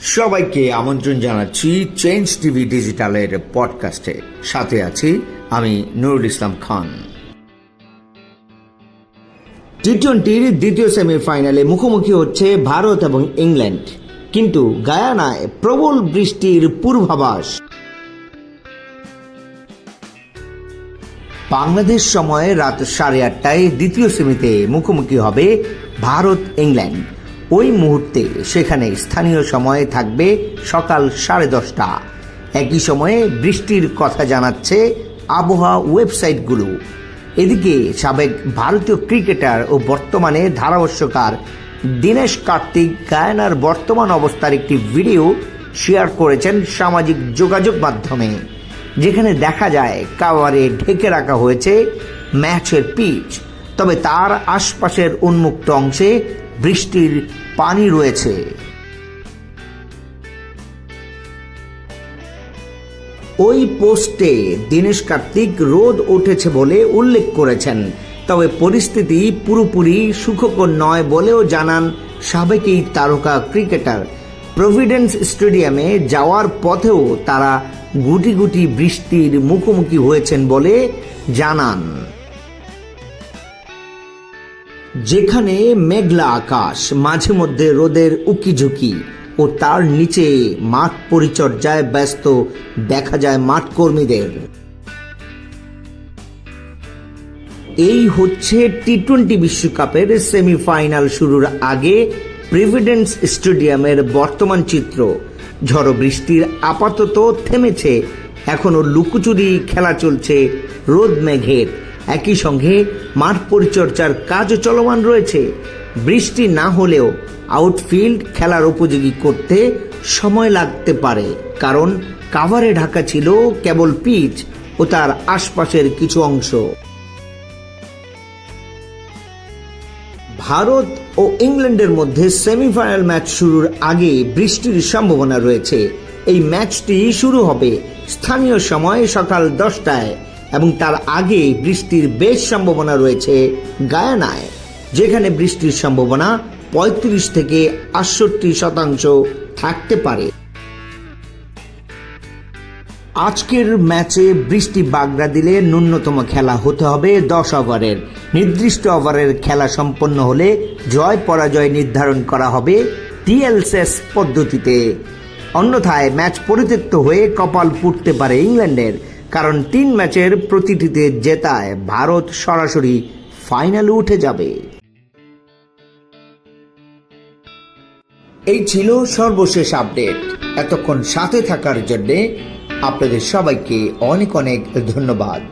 সবাইকে আমন্ত্রণ জানাচ্ছি চেঞ্জ টিভি ডিজিটালের পডকাস্টে সাথে আছি আমি নুরুল ইসলাম খান। টি টোয়েন্টির দ্বিতীয় সেমিফাইনালে মুখোমুখি হচ্ছে ভারত এবং ইংল্যান্ড। কিন্তু গায়ানায় প্রবল বৃষ্টির পূর্বাভাস। বাংলাদেশ সময়ে রাত সাড়ে আটটায় দ্বিতীয় সেমিতে মুখোমুখি হবে ভারত ইংল্যান্ড ওই মুহূর্তে সেখানে স্থানীয় সময়ে থাকবে সকাল সাড়ে দশটা। একই সময়ে বৃষ্টির কথা জানাচ্ছে আবহাওয়া ওয়েবসাইটগুলো। এদিকে সাবেক ভারতীয় ক্রিকেটার ও বর্তমানে ধারাভাষ্যকার দীনেশ কার্তিক গায়নার বর্তমান অবস্থার একটি ভিডিও শেয়ার করেছেন সামাজিক যোগাযোগ মাধ্যমে, যেখানে দেখা যায় কাওয়ারে ঢেকে রাখা হয়েছে ম্যাচের পিচ। তবে তার আশপাশের উন্মুক্ত অংশে বৃষ্টির পানি রয়েছে। ওই পোস্টে দীনেশ কার্তিক রোদ উঠেছে বলে উল্লেখ করেছেন, তবে পরিস্থিতি পুরোপুরি সুখকর নয় বলেও জানান সাবেক এই তারকা ক্রিকেটার। প্রভিডেন্স স্টেডিয়ামে যাওয়ার পথেও তারা গুটি গুটি বৃষ্টির মুখোমুখি হয়েছেন বলে জানান। যেখানে মেঘলা আকাশ, মাঝে মধ্যে রোদের উকিঝুঁকি ও তার নিচে মাঠ পরিচর্যায় ব্যস্ত, দেখা যায় মাঠ কর্মীদের। এই হচ্ছে টি টোয়েন্টি বিশ্বকাপের সেমিফাইনাল শুরুর আগে প্রেভিডেন্স স্টেডিয়ামের বর্তমান চিত্র। ঝড় বৃষ্টির আপাতত থেমেছে, এখনও লুকোচুরি খেলা চলছে রোদ মেঘের। একই সঙ্গে মাঠ পরিচর্যার কাজও চলমান রয়েছে। বৃষ্টি না হলেও আউটফিল্ড খেলার উপযোগী করতে সময় লাগতে পারে। কারণ কাভারে ঢাকা ছিল কেবল পিচ ও তার আশপাশের কিছু অংশ। ভারত ও ইংল্যান্ডের মধ্যে সেমিফাইনাল ম্যাচ শুরুর আগে বৃষ্টির সম্ভাবনা রয়েছে। এই ম্যাচটি শুরু হবে স্থানীয় সময় সকাল দশটায়। এবং তার আগে বৃষ্টির বেশ সম্ভাবনা রয়েছে গায়ানায়, যেখানে বৃষ্টির সম্ভাবনা পঁয়ত্রিশ থেকে আটষট্টি শতাংশ থাকতে পারে। আজকের ম্যাচে বৃষ্টি বাগড়া দিলে ন্যূনতম খেলা হতে হবে দশ ওভারের। নির্দিষ্ট ওভারের খেলা সম্পন্ন হলে জয় পরাজয় নির্ধারণ করা হবে টিএলসেস পদ্ধতিতে। অন্যথায় ম্যাচ পরিত্যক্ত হয়ে কপাল পুড়তে পারে ইংল্যান্ডের। কারণ তিন ম্যাচের প্রতিটিতে জেতায় ভারত সরাসরি ফাইনালে উঠে যাবে। এই ছিল সর্বশেষ আপডেট। এতক্ষণ সাথে থাকার জন্যে আপনাদের সবাইকে অনেক অনেক ধন্যবাদ।